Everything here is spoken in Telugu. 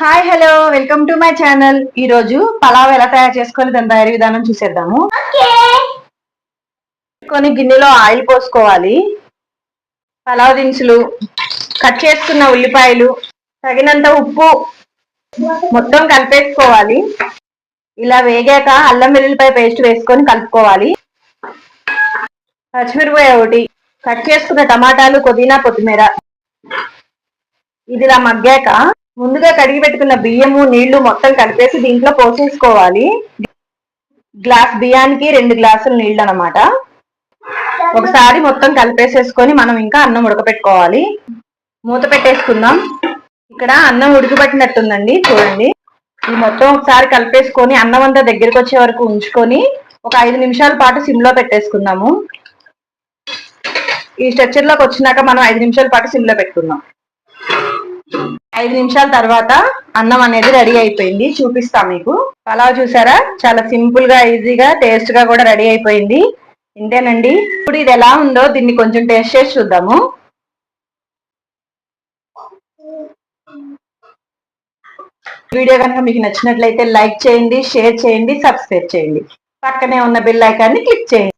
Hi hello welcome to my channel ఈ రోజు పలావ్ ఎలా తయారు చేసుకోవాలి దాని తయారీ విధానం చూసేద్దాము. కొన్ని గిన్నెలో ఆయిల్ పోసుకోవాలి. పలావ్ దినుసులు కట్ చేసుకున్న ఉల్లిపాయలు తగినంత ఉప్పు మొత్తం కలిపేసుకోవాలి. ఇలా వేగాక అల్లం వెల్లుల్లిపాయ పేస్ట్ వేసుకొని కలుపుకోవాలి. పచ్చిమిరపకాయ ఒకటి కట్ చేసుకున్న టమాటాలు పుదీనా కొత్తిమీర. ఇది ఇలా మగ్గాక ముందుగా కడిగి పెట్టుకున్న బియ్యము నీళ్ళు మొత్తం కలిపేసి దీంట్లో పోసేసుకోవాలి. గ్లాస్ బియ్యానికి రెండు గ్లాసులు నీళ్ళు అనమాట ఒకసారి మొత్తం కలిపేసేసుకొని మనం ఇంకా అన్నం ఉడకపెట్టుకోవాలి. మూత పెట్టేసుకుందాం. ఇక్కడ అన్నం ఉడికిపెట్టినట్టుందండి చూడండి. ఈ మొత్తం ఒకసారి కలిపేసుకొని అన్నం అంతా దగ్గరికి వచ్చే వరకు ఉంచుకొని ఒక ఐదు నిమిషాల పాటు సిమ్లో పెట్టేసుకుందాము. ఈ స్ట్రక్చర్లోకి వచ్చినాక మనం ఐదు నిమిషాల పాటు సిమ్లో పెట్టుకుందాం. ఐదు నిమిషాల తర్వాత అన్నం అనేది రెడీ అయిపోయింది. చూపిస్తా మీకు. పలావ్ చూసారా? చాలా సింపుల్గా ఈజీగా టేస్ట్గా కూడా రెడీ అయిపోయింది. ఇంతేనండి. ఇప్పుడు ఇది ఎలా ఉందో దీన్ని కొంచెం టేస్ట్ చేసి చూద్దాము. వీడియో కనుక మీకు నచ్చినట్లయితే లైక్ చేయండి షేర్ చేయండి సబ్స్క్రైబ్ చేయండి. పక్కనే ఉన్న బిల్ ఐకాన్ని క్లిక్ చేయండి.